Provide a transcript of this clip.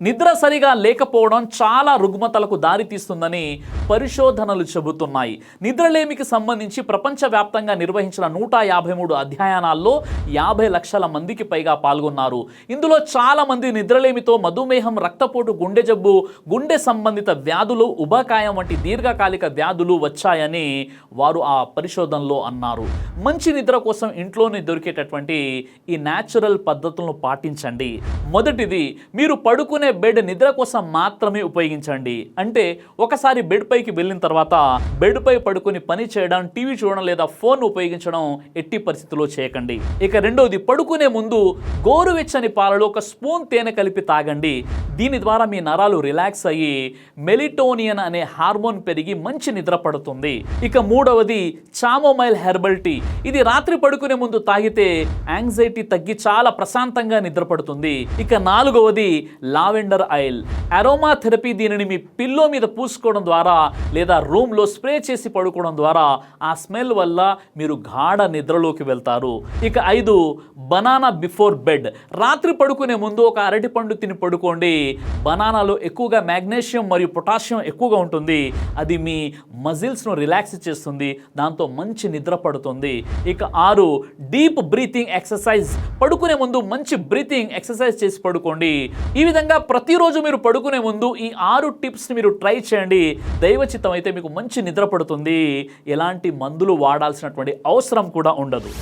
నిద్ర సరిగా లేకపోవడం చాలా రుగ్మతలకు దారితీస్తుందని పరిశోధనలు చెబుతున్నాయి. నిద్రలేమికి సంబంధించి ప్రపంచవ్యాప్తంగా నిర్వహించిన నూట యాభై మూడు అధ్యయనాల్లో యాభై లక్షల మందికి పైగా పాల్గొన్నారు. ఇందులో చాలామంది నిద్రలేమితో మధుమేహం రక్తపోటు గుండె జబ్బు గుండె సంబంధిత వ్యాధులు ఉబకాయం వంటి దీర్ఘకాలిక వ్యాధులు వచ్చాయని వారు ఆ పరిశోధనలో అన్నారు. మంచి నిద్ర కోసం ఇంట్లోనే దొరికేటటువంటి ఈ న్యాచురల్ పద్ధతులను పాటించండి. మొదటిది మీరు పడుకునే బెడ్ నిద్ర కోసం మాత్రమే ఉపయోగించండి. అంటే ఒకసారి బెడ్ పైకి వెళ్ళిన తర్వాత బెడ్ పై పడుకుని పని చేయడం టీవీ చూడడం లేదా ఫోన్ ఉపయోగించడం ఎట్టి పరిస్థితుల్లో చేయకండి. ఇక రెండవది పడుకునే ముందు గోరువెచ్చని పాలలో ఒక స్పూన్ తేనె కలిపి తాగండి. దీని ద్వారా మీ నరాలు రిలాక్స్ అయ్యి మెలిటోనియన్ అనే హార్మోన్ పెరిగి మంచి నిద్ర పడుతుంది. ఇక మూడవది చామోమైల్ హెర్బల్ టీ. ఇది రాత్రి పడుకునే ముందు తాగితే యాంగ్జైటీ తగ్గి చాలా ప్రశాంతంగా నిద్రపడుతుంది ఇక నాలుగవది లావెండర్ ఆయిల్. అరోమా థెరపీ దీనిని మీ పిల్లో మీద పూసుకోవడం ద్వారా లేదా రూమ్లో స్ప్రే చేసి పడుకోవడం ద్వారా ఆ స్మెల్ వల్ల మీరు గాఢ నిద్రలోకి వెళ్తారు. ఇక ఐదు బనానా బిఫోర్ బెడ్. రాత్రి పడుకునే ముందు ఒక అరటి పండు తిని పడుకోండి. బనానాలో ఎక్కువగా మ్యాగ్నీషియం మరియు పొటాషియం ఎక్కువగా ఉంటుంది. అది మీ మజిల్స్ను రిలాక్స్ చేస్తుంది. దాంతో మంచి నిద్ర పడుతుంది. ఇక ఆరు డీప్ బ్రీతింగ్ ఎక్సర్సైజ్. పడుకునే ముందు మంచి బ్రీతింగ్ ఎక్సర్సైజ్ చేసి పడుకోండి. ఈ విధంగా ప్రతిరోజు మీరు పడుకునే ముందు ఈ ఆరు టిప్స్ని మీరు ట్రై చేయండి. దైవచిత్తం అయితే మీకు మంచి నిద్ర పడుతుంది. ఎలాంటి మందులు వాడాల్సినటువంటి అవసరం కూడా ఉండదు.